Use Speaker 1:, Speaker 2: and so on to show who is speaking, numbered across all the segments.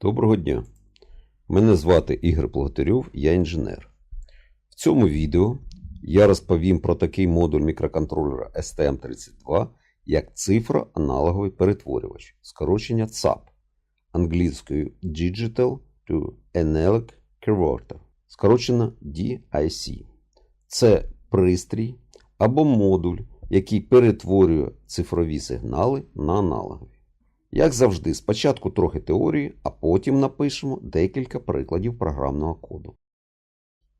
Speaker 1: Доброго дня. Мене звати Ігор Плотарьов, я інженер. В цьому відео я розповім про такий модуль мікроконтролера STM32, як цифра-аналоговий перетворювач, скорочення CAP, англійською Digital to Analog Converter, скорочено DIC. Це пристрій або модуль, який перетворює цифрові сигнали на аналогові. Як завжди, спочатку трохи теорії, а потім напишемо декілька прикладів програмного коду.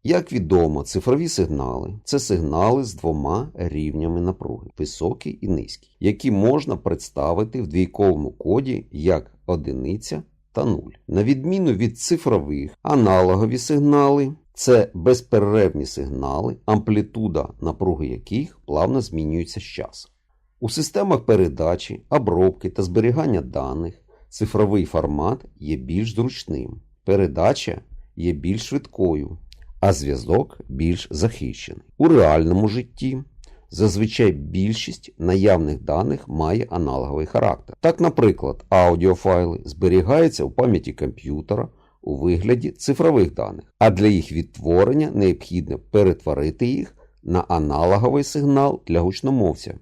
Speaker 1: Як відомо, цифрові сигнали це сигнали з двома рівнями напруги високий і низький, які можна представити в двійковому коді як одиниця та нуль. На відміну від цифрових, аналогові сигнали це безперервні сигнали, амплітуда напруги яких плавно змінюється з часом. У системах передачі, обробки та зберігання даних цифровий формат є більш зручним, передача є більш швидкою, а зв'язок більш захищений. У реальному житті зазвичай більшість наявних даних має аналоговий характер. Так, наприклад, аудіофайли зберігаються у пам'яті комп'ютера у вигляді цифрових даних, а для їх відтворення необхідно перетворити їх на аналоговий сигнал для гучномовця.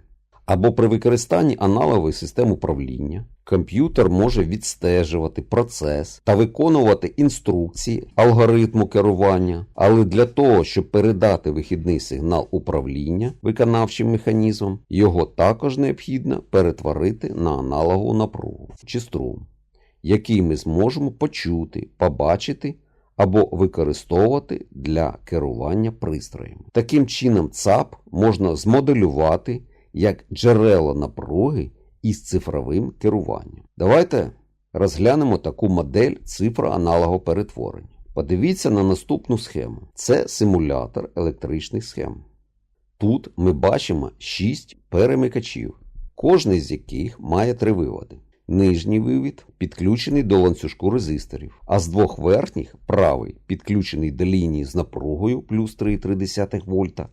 Speaker 1: Або при використанні аналогової систем управління комп'ютер може відстежувати процес та виконувати інструкції алгоритму керування, але для того, щоб передати вихідний сигнал управління виконавчим механізмом, його також необхідно перетворити на аналогову напругу чи струм, який ми зможемо почути, побачити або використовувати для керування пристроєм. Таким чином, ЦАП можна змоделювати як джерело напруги із цифровим керуванням. Давайте розглянемо таку модель цифроаналогового перетворення. Подивіться на наступну схему. Це симулятор електричних схем. Тут ми бачимо 6 перемикачів, кожний з яких має три виводи. Нижній вивід підключений до ланцюжку резисторів, а з двох верхніх правий підключений до лінії з напругою плюс 3,3 вольта,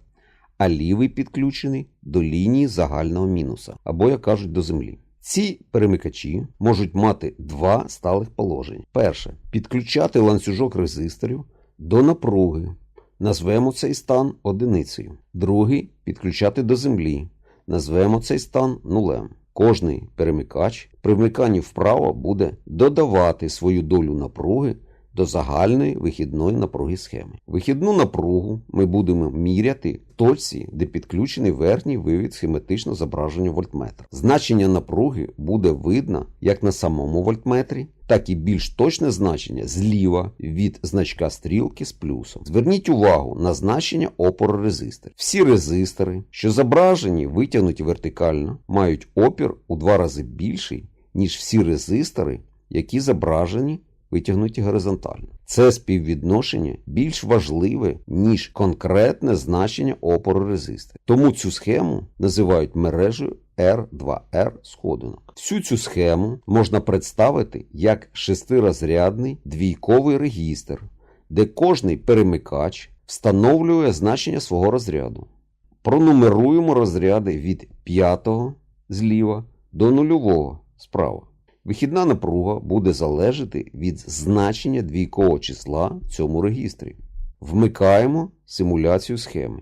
Speaker 1: а лівий підключений до лінії загального мінуса, або, як кажуть, до землі. Ці перемикачі можуть мати два сталих положення. Перше підключати ланцюжок резисторів до напруги. Назвемо цей стан одиницею. Другий підключати до землі. Назвемо цей стан нулем. Кожний перемикач при вмиканні вправо буде додавати свою долю напруги до загальної вихідної напруги схеми. Вихідну напругу ми будемо міряти в точці, де підключений верхній вивід схематично зображення вольтметра. Значення напруги буде видно як на самому вольтметрі, так і більш точне значення зліва від значка стрілки з плюсом. Зверніть увагу на значення опору резисторів. Всі резистори, що зображені витягнуті вертикально, мають опір у два рази більший, ніж всі резистори, які зображені витягнуті горизонтально. Це співвідношення більш важливе, ніж конкретне значення опору резисторів. Тому цю схему називають мережею R2R сходинок. Всю цю схему можна представити як шестирозрядний двійковий регістр, де кожний перемикач встановлює значення свого розряду. Пронумеруємо розряди від 5 зліва до нульового справа. Вихідна напруга буде залежати від значення двійкового числа в цьому регістрі. Вмикаємо симуляцію схеми.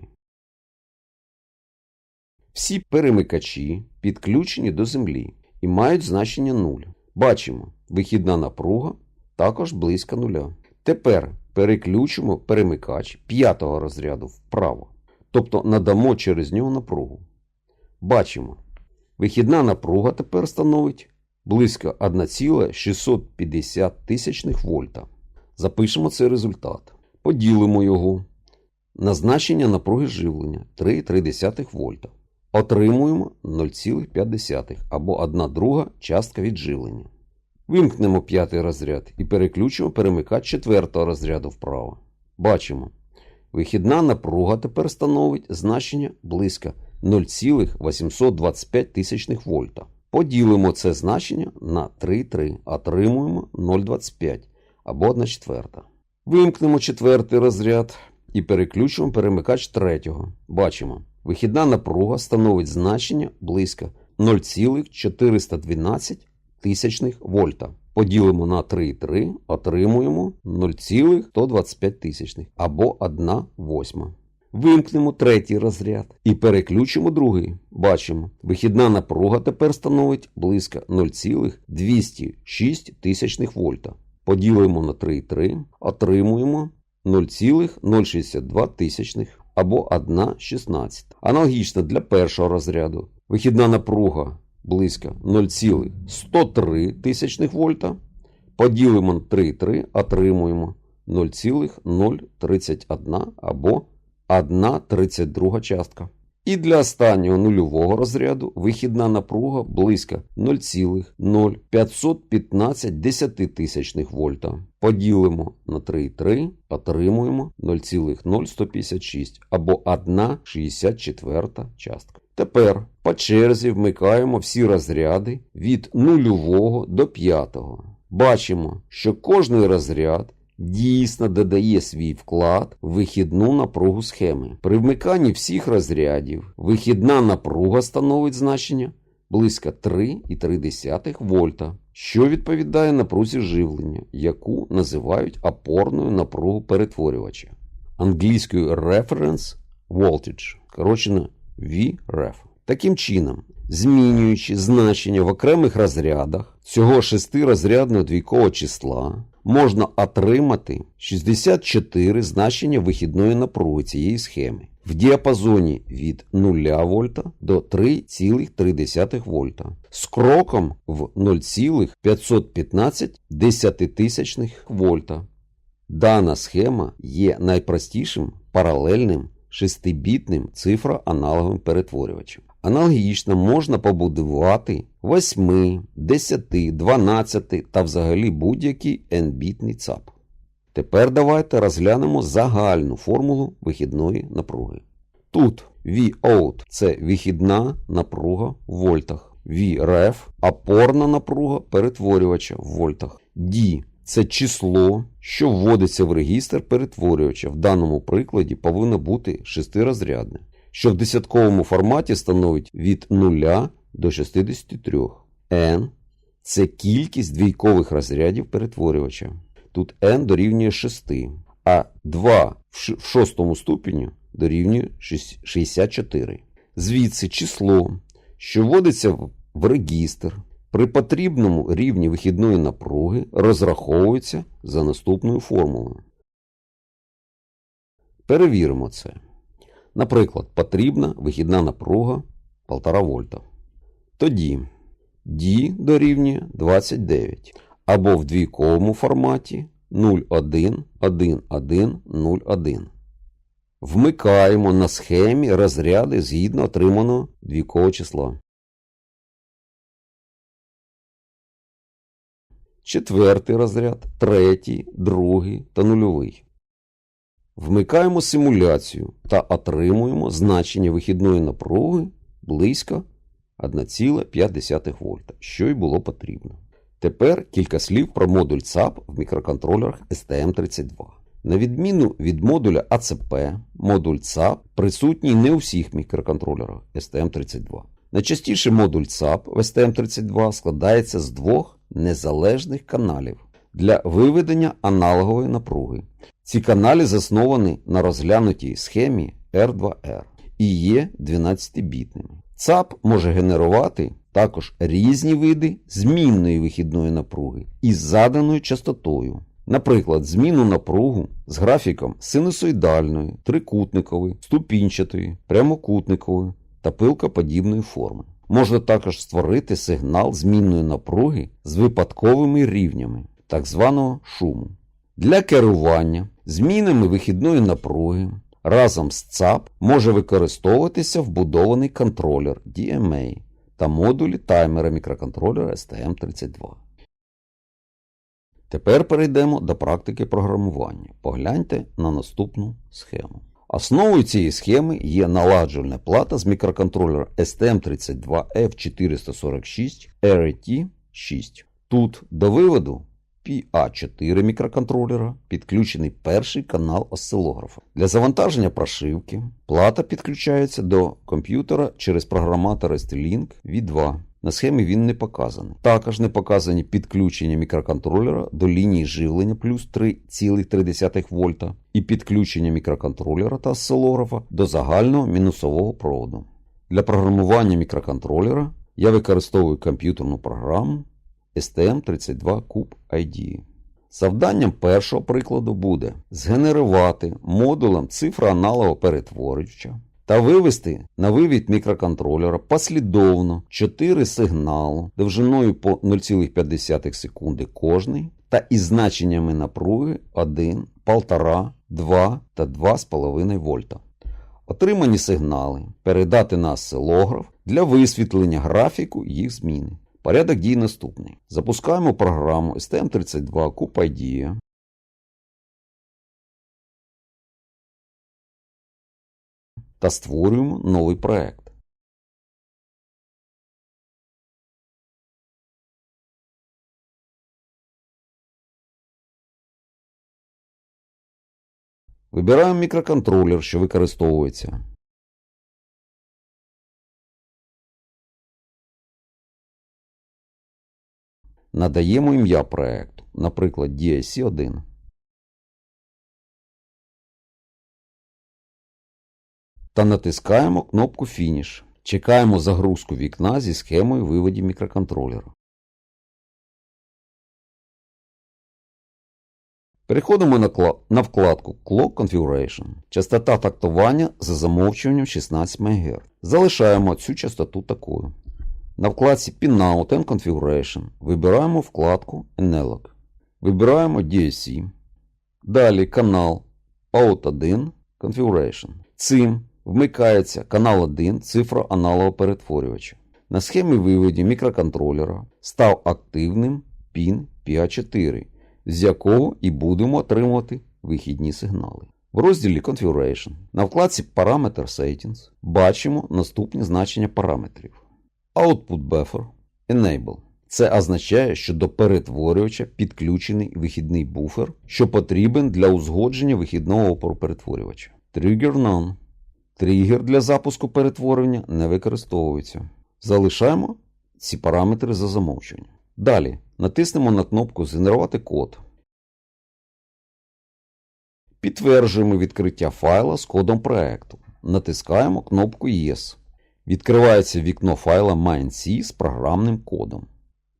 Speaker 1: Всі перемикачі підключені до землі і мають значення 0. Бачимо, вихідна напруга також близько нуля. Тепер переключимо перемикач п'ятого розряду вправо, тобто надамо через нього напругу. Бачимо, вихідна напруга тепер становить близько 1,650 тисячних вольта. Запишемо цей результат. Поділимо його на значення напруги живлення 3,3 вольта. Отримуємо 0,5 або 1 друга частка від живлення. Вимкнемо п'ятий розряд і переключимо перемикач четвертого розряду вправо. Бачимо. Вихідна напруга тепер становить значення близько 0,825 тисячних вольта. Поділимо це значення на 3,3, отримуємо 0,25 або 1 четверта. Вимкнемо четвертий розряд і переключимо перемикач третього. Бачимо, вихідна напруга становить значення близько 0,412 тисячних вольта. поділимо на 3,3, отримуємо 0,125 тисячних або 1 восьма. Вимкнемо третій розряд і переключимо другий. Бачимо, вихідна напруга тепер становить близько 0,206 тисячних вольта. Поділимо на 3,3, отримуємо 0,062 тисячних або 1,16. Аналогічно для першого розряду. Вихідна напруга близько 0,103 тисячних вольта. Поділимо на 3,3, отримуємо 0,031 або 1,32 частка. І для останнього нульового розряду вихідна напруга близько 0,0515 десятитисячних вольта. Поділимо на 3,3, отримуємо 0,0156 або 1,64 частка. Тепер по черзі вмикаємо всі розряди від нульового до п'ятого. Бачимо, що кожний розряд дійсно додає свій вклад в вихідну напругу схеми. При вмиканні всіх розрядів вихідна напруга становить значення близько 3,3 вольта, що відповідає напрузі живлення, яку називають опорною напругу перетворювача. Англійською Reference Voltage, скорочено VREF. Таким чином, змінюючи значення в окремих розрядах цього шестирозрядного двійкового числа, можна отримати 64 значення вихідної напруги цієї схеми в діапазоні від 0 вольта до 3,3 вольта з кроком в 0,515 десятитисячних вольта. Дана схема є найпростішим паралельним шестибітним цифроаналоговим перетворювачем. Аналогічно можна побудувати 8, 10, 12 та взагалі будь-який n-бітний ЦАП. Тепер давайте розглянемо загальну формулу вихідної напруги. Тут Vout – це вихідна напруга в вольтах, Vref – опорна напруга перетворювача в вольтах, D це число, що вводиться в регістр перетворювача. В даному прикладі повинно бути шестирозрядне, що в десятковому форматі становить від 0 до 63. N це кількість двійкових розрядів перетворювача. Тут n дорівнює 6, а 2 в шостому ступені дорівнює 64. Звідси число, що вводиться в регістр, при потрібному рівні вихідної напруги розраховується за наступною формулою. Перевіримо це. Наприклад, потрібна вихідна напруга 1,5 вольта. Тоді D дорівнює 29 або в двійковому форматі 0,1,1,1,0,1. Вмикаємо на схемі розряди згідно отриманого двійкового числа. Четвертий розряд, третій, другий та нульовий. Вмикаємо симуляцію та отримуємо значення вихідної напруги близько 1,5 вольта, що й було потрібно. Тепер кілька слів про модуль ЦАП в мікроконтролерах STM32. На відміну від модуля АЦП, модуль ЦАП присутній не у всіх мікроконтролерах STM32. Найчастіше модуль ЦАП в STM32 складається з двох незалежних каналів для виведення аналогової напруги. Ці каналі засновані на розглянутій схемі R2R і є 12-бітними. ЦАП може генерувати також різні види змінної вихідної напруги із заданою частотою. Наприклад, зміну напругу з графіком синусоїдальної, трикутникової, ступінчатої, прямокутникової та пилкоподібної форми. Можна також створити сигнал змінної напруги з випадковими рівнями, так званого шуму. Для керування змінами вихідної напруги разом з ЦАП може використовуватися вбудований контролер DMA та модулі таймера мікроконтролера STM32. Тепер перейдемо до практики програмування. Погляньте на наступну схему. Основою цієї схеми є наладжувальна плата з мікроконтролера STM32F446 RT6. Тут до виводу PA4 мікроконтролера підключений перший канал осцилографа. Для завантаження прошивки плата підключається до комп'ютера через програматор ST-Link V2. На схемі він не показаний. Також не показані підключення мікроконтролера до лінії живлення плюс 3,3 вольта і підключення мікроконтролера та осцилографа до загального мінусового проводу. Для програмування мікроконтролера я використовую комп'ютерну програму STM32 Cube ID. Завданням першого прикладу буде згенерувати модулем цифроаналого перетворювача та вивести на вивід мікроконтролера послідовно 4 сигнали довжиною по 0,5 секунди кожний та із значеннями напруги 1, 1,5, 2 та 2,5 вольта. Отримані сигнали передати на осцилограф для висвітлення графіку їх зміни. Порядок дій наступний. Запускаємо програму STM32 Cube IDEA. Та створюємо новий проект. Вибираємо мікроконтролер, що використовується. Надаємо ім'я проекту, наприклад, DSC1. Та натискаємо кнопку Фініш. Чекаємо загрузку вікна зі схемою виводів мікроконтролера. Переходимо на, вкладку Clock Configuration. Частота тактування за замовчуванням 16 МГц. Залишаємо цю частоту такою. На вкладці Pinout and Configuration вибираємо вкладку Analog. Вибираємо DSC. Далі канал Out 1 Configuration. Цим вмикається канал 1 цифра аналогу перетворювача. На схемі виводі мікроконтролера став активним пін PA4, з якого і будемо отримувати вихідні сигнали. В розділі Configuration на вкладці Parameter Settings бачимо наступні значення параметрів. Output Buffer Enable. Це означає, що до перетворювача підключений вихідний буфер, що потрібен для узгодження вихідного опору перетворювача. Trigger None. Тригер для запуску перетворення не використовується. Залишаємо ці параметри за замовчуванням. Далі натиснемо на кнопку Згенерувати код. Підтверджуємо відкриття файла з кодом проекту. Натискаємо кнопку Yes. Відкривається вікно файла MindC з програмним кодом.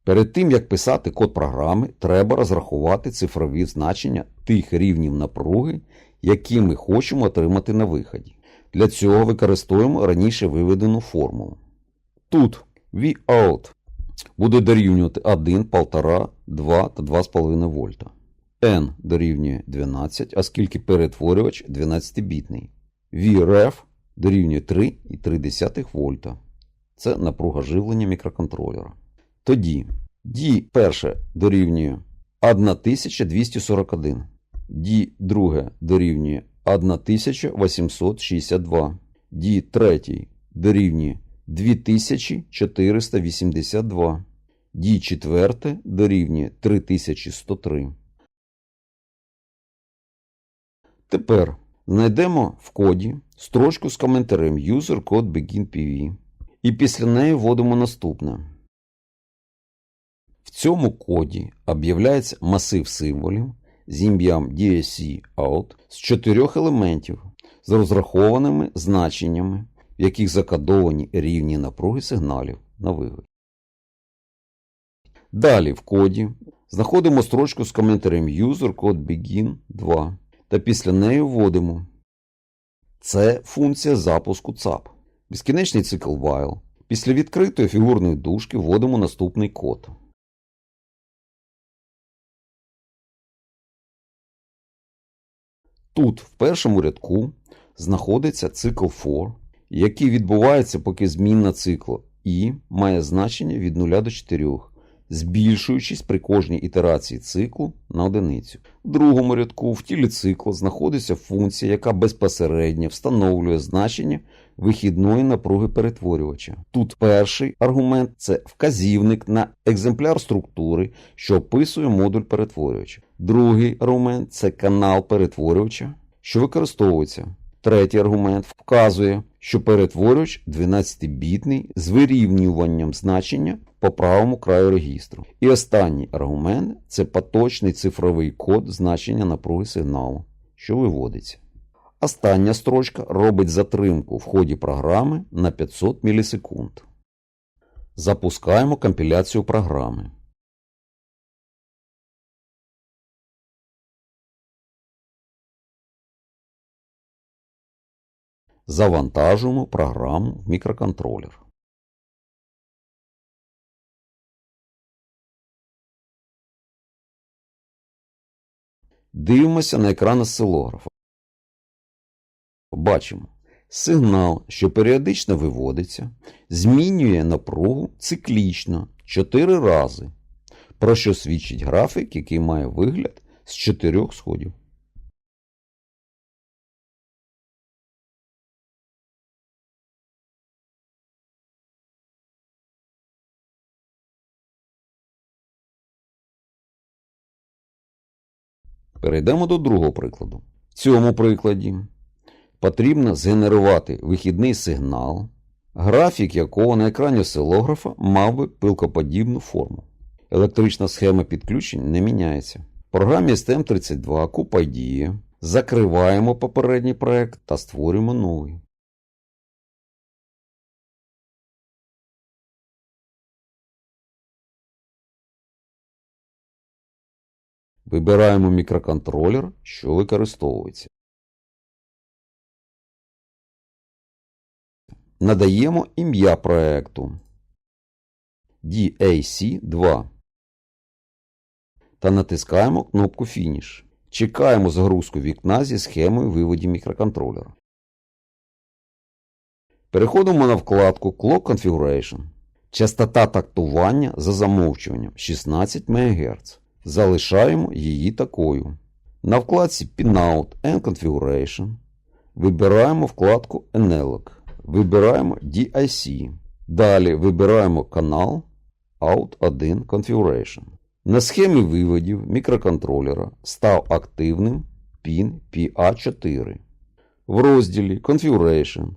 Speaker 1: Перед тим, як писати код програми, треба розрахувати цифрові значення тих рівнів напруги, які ми хочемо отримати на виході. Для цього використовуємо раніше виведену формулу. Тут Vout буде дорівнювати 1, 1,5, 2 та 2,5 вольта. N дорівнює 12, оскільки перетворювач 12-бітний. VREF дорівнює 3,3 вольта. Це напруга живлення мікроконтролера. Тоді D перше дорівнює 1241, D друге дорівнює 1862, D третій. Дорівнює 2482, D четверте. Дорівнює 3103. Тепер знайдемо в коді строчку з коментарем user code begin PV і після неї вводимо наступне. В цьому коді об'являється масив символів з ім'ям DSC out з чотирьох елементів з розрахованими значеннями, в яких закодовані рівні напруги сигналів на вивід. Далі в коді знаходимо строчку з коментарем user code begin 2 та після неї вводимо. Це функція запуску ЦАП. Безкінечний цикл while. Після відкритої фігурної дужки вводимо наступний код. Тут, в першому рядку, знаходиться цикл for, який відбувається, поки змінна циклу і має значення від 0 до 4, збільшуючись при кожній ітерації циклу на одиницю. В другому рядку в тілі цикла знаходиться функція, яка безпосередньо встановлює значення вихідної напруги перетворювача. Тут перший аргумент це вказівник на екземпляр структури, що описує модуль перетворювача. Другий аргумент це канал перетворювача, що використовується. Третій аргумент вказує, що перетворювач 12-бітний з вирівнюванням значення по правому краю регістру. І останній аргумент це поточний цифровий код значення напруги сигналу, що виводиться. Остання строчка робить затримку в ході програми на 500 мілісекунд. Запускаємо компіляцію програми. Завантажуємо програму в мікроконтролер. Дивимося на екран осцилографа. Бачимо, сигнал, що періодично виводиться, змінює напругу циклічно 4 рази, про що свідчить графік, який має вигляд з 4 сходів. Перейдемо до другого прикладу. В цьому прикладі потрібно згенерувати вихідний сигнал, графік якого на екрані осцилографа мав би пилкоподібну форму. Електрична схема підключень не міняється. В програмі STM32 купа діє. Закриваємо попередній проект та створюємо новий. Вибираємо мікроконтролер, що використовується. Надаємо ім'я проекту DAC2 та натискаємо кнопку Фініш. Чекаємо загрузку вікна зі схемою виводів мікроконтролера. Переходимо на вкладку Clock Configuration. Частота тактування за замовчуванням 16 МГц. Залишаємо її такою. На вкладці Pinout and Configuration вибираємо вкладку Analog. Вибираємо DIC. Далі вибираємо канал Out1 Configuration. На схемі виводів мікроконтролера став активним PIN PA4. В розділі Configuration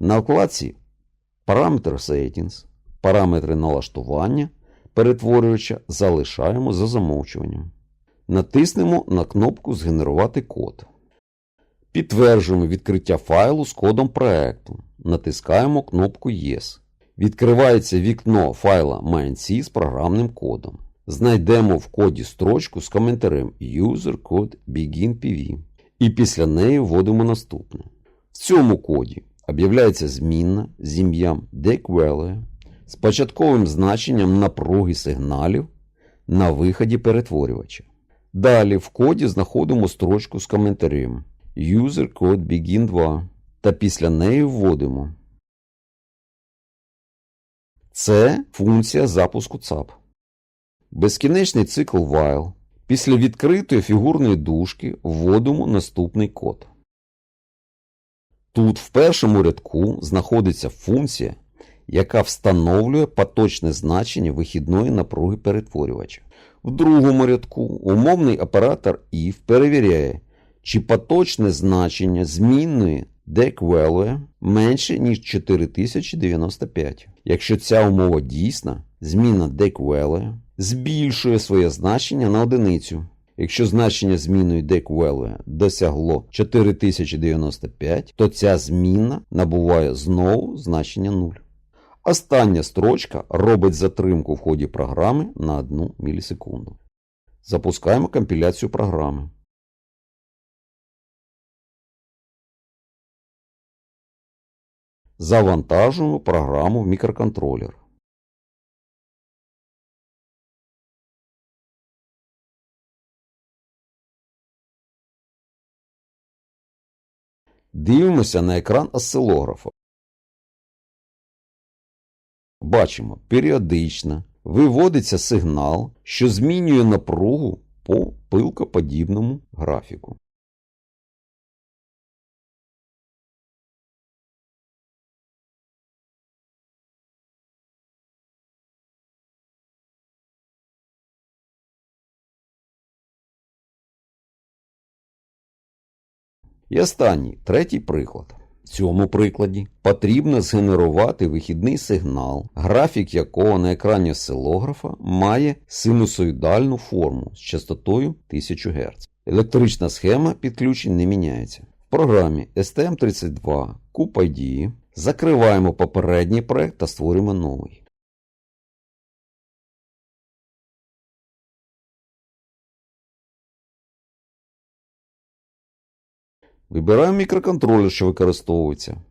Speaker 1: на вкладці Parameter Settings, параметри налаштування перетворювача залишаємо за замовчуванням. Натиснемо на кнопку Згенерувати код. Підтверджуємо відкриття файлу з кодом проекту. Натискаємо кнопку Yes. Відкривається вікно файла MindC з програмним кодом. Знайдемо в коді строчку з коментарем User Code Begin PV. І після неї вводимо наступне. В цьому коді об'являється змінна з ім'ям DeckValue з початковим значенням напруги сигналів на виході перетворювача. Далі в коді знаходимо строчку з коментарем User Code Begin 2 та після неї вводимо. Це функція запуску ЦАП. Безкінечний цикл while. Після відкритої фігурної дужки вводимо наступний код. Тут в першому рядку знаходиться функція, яка встановлює поточне значення вихідної напруги перетворювача. В другому рядку умовний оператор if перевіряє, чи поточне значення змінної deck менше, ніж 4095. Якщо ця умова дійсна, зміна deck збільшує своє значення на одиницю. Якщо значення змінної deck досягло 4095, то ця зміна набуває знову значення 0. Остання строчка робить затримку в ході програми на 1 мілісекунду. Запускаємо компіляцію програми. Завантажуємо програму в мікроконтролер. Дивимося на екран осцилографа. Бачимо, періодично виводиться сигнал, що змінює напругу по пилкоподібному графіку. І останній, третій приклад. В цьому прикладі потрібно згенерувати вихідний сигнал, графік якого на екрані осцилографа має синусоїдальну форму з частотою 1000 Гц. Електрична схема підключень не міняється. В програмі STM32 CubeID закриваємо попередній проект та створюємо новий. Вибираємо мікроконтролер, що використовується.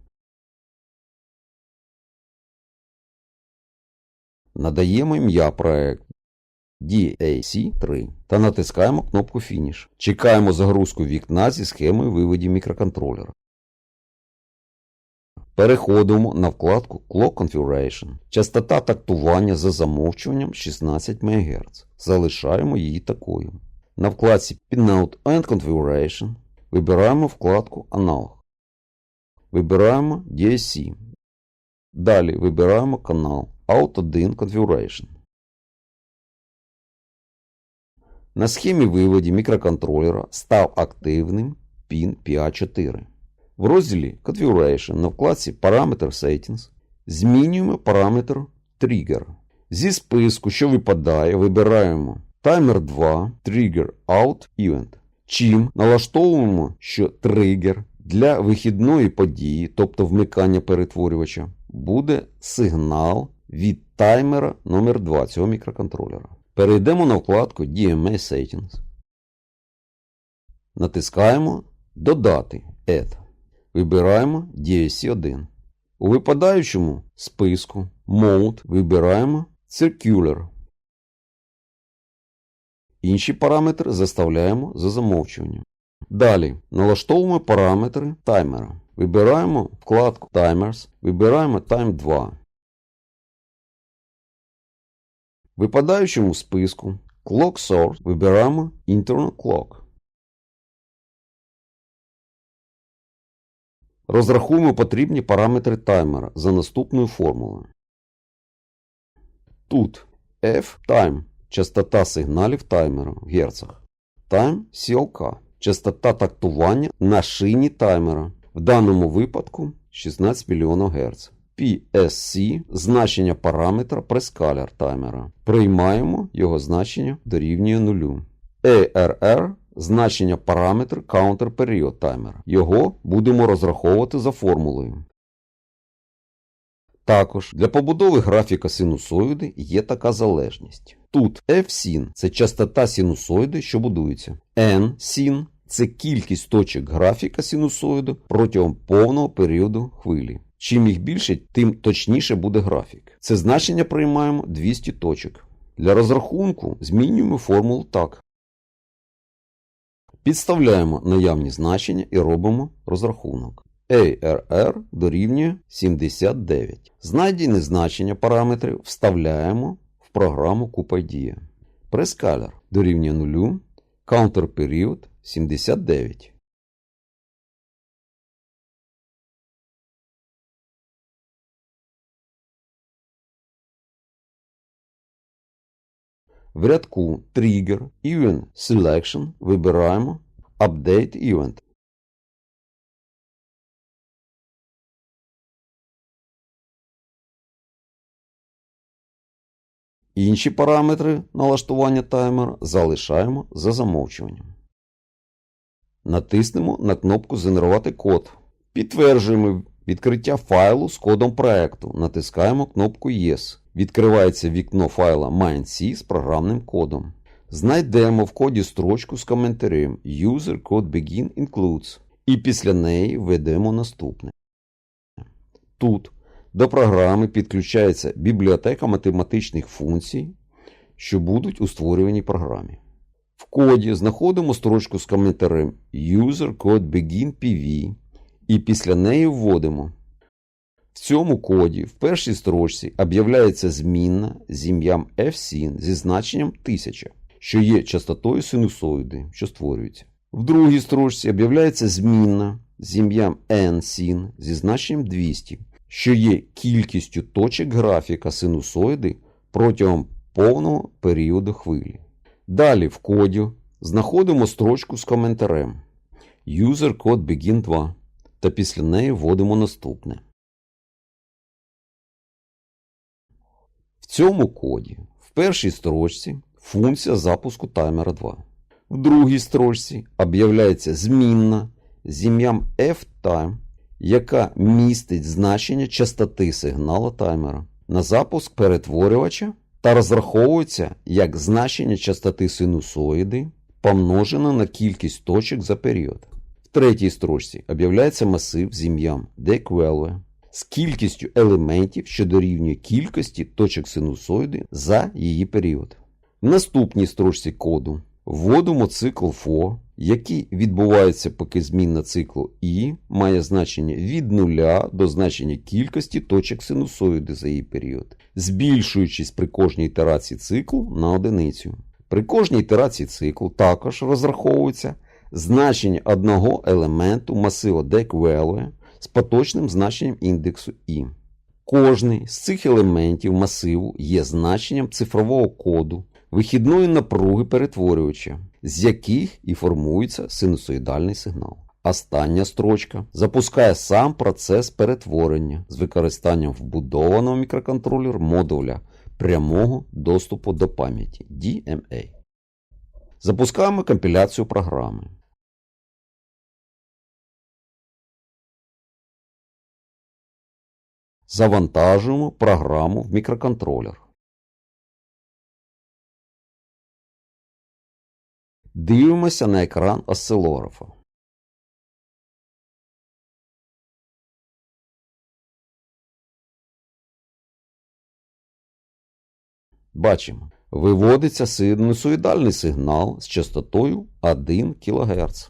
Speaker 1: Надаємо ім'я проект DAC3 та натискаємо кнопку Фініш. Чекаємо загрузку вікна зі схемою виводів мікроконтролера. Переходимо на вкладку Clock Configuration. Частота тактування за замовчуванням 16 МГц. Залишаємо її такою. На вкладці Pinout and Configuration вибираємо вкладку Аналог. Вибираємо DSC. Далі вибираємо канал Out 1 Configuration. На схемі виводі мікроконтролера став активним PIN PA4. В розділі Configuration на вкладці Parameter Settings змінюємо параметр Trigger. Зі списку, що випадає, вибираємо Timer 2 Trigger Out Event. Чим налаштовуємо, що тригер для вихідної події, тобто вмикання перетворювача, буде сигнал від таймера номер 2 цього мікроконтролера. Перейдемо на вкладку DMA Settings. Натискаємо Додати Add. Вибираємо DSC1. У випадаючому списку Mode вибираємо Circular. Інші параметри заставляємо за замовчуванням. Далі налаштовуємо параметри таймера. Вибираємо вкладку Timers, вибираємо Time 2. В випадаючому списку Clock Source вибираємо Internal Clock. Розрахуємо потрібні параметри таймера за наступною формулою. Тут F Time частота сигналів таймера в герцах. Time CLK частота тактування на шині таймера. В даному випадку 16 мільйонів Гц. PSC значення параметра прескалер таймера. Приймаємо його значення дорівнює нулю. ARR значення параметр counter період таймера. Його будемо розраховувати за формулою. Також для побудови графіка синусоїди є така залежність. Тут Fsin це частота синусоїди, що будується. Nsin це кількість точок графіка синусоїду протягом повного періоду хвилі. Чим їх більше, тим точніше буде графік. Це значення приймаємо 200 точок. Для розрахунку змінюємо формулу так. Підставляємо наявні значення і робимо розрахунок. ARR дорівнює 79. Знайдені значення параметрів вставляємо в програму CubeIDEA. Presscaler дорівнює 0, counter період 79. В рядку Trigger Event Selection вибираємо Update Event. Інші параметри налаштування таймера залишаємо за замовчуванням. Натиснемо на кнопку Згенерувати код. Підтверджуємо відкриття файлу з кодом проекту. Натискаємо кнопку Yes. Відкривається вікно файла MindC з програмним кодом. Знайдемо в коді строчку з коментарем User Code Begin Includes і після неї введемо наступне. Тут до програми підключається бібліотека математичних функцій, що будуть у створюваній програмі. В коді знаходимо строчку з коментарем User Code Begin PV і після неї вводимо. В цьому коді в першій строчці об'являється змінна з ім'ям fsin зі значенням 1000, що є частотою синусоїди, що створюється. В другій строчці об'являється змінна з ім'ям nsin зі значенням 200, що є кількістю точок графіка синусоїди протягом повного періоду хвилі. Далі в коді знаходимо строчку з коментарем User Code Begin 2 та після неї вводимо наступне. В цьому коді в першій строчці функція запуску таймера 2. В другій строчці об'являється змінна з ім'ям ftime, яка містить значення частоти сигналу таймера на запуск перетворювача та розраховується як значення частоти синусоїди помножена на кількість точок за період. В третій строчці об'являється масив з ім'ям DeQuelve з кількістю елементів, що дорівнює кількості точок синусоїди за її період. В наступній строчці коду вводимо цикл for, який відбувається, поки змінна циклу і має значення від 0 до значення кількості точок синусоїди за її період, збільшуючись при кожній ітерації циклу на одиницю. При кожній ітерації циклу також розраховується значення одного елементу масива DeQuelve з поточним значенням індексу i. Кожний з цих елементів масиву є значенням цифрового коду вихідної напруги перетворювача, з яких і формується синусоїдальний сигнал. Остання строчка запускає сам процес перетворення з використанням вбудованого мікроконтролер модуля прямого доступу до пам'яті DMA. Запускаємо компіляцію програми. Завантажуємо програму в мікроконтролер. Дивимося на екран осцилографа. Бачимо, виводиться синусоїдальний сигнал з частотою 1 кГц.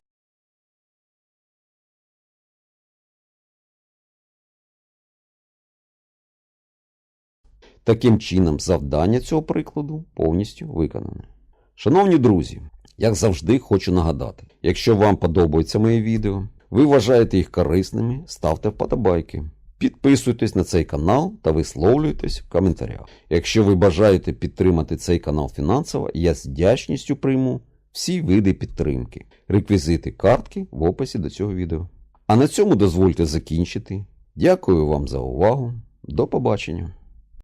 Speaker 1: Таким чином, завдання цього прикладу повністю виконане. Шановні друзі, як завжди, хочу нагадати: якщо вам подобаються мої відео, ви вважаєте їх корисними, ставте вподобайки. Підписуйтесь на цей канал та висловлюйтесь в коментарях. Якщо ви бажаєте підтримати цей канал фінансово, я з вдячністю прийму всі види підтримки. Реквізити картки в описі до цього відео. А на цьому дозвольте закінчити. Дякую вам за увагу. До побачення!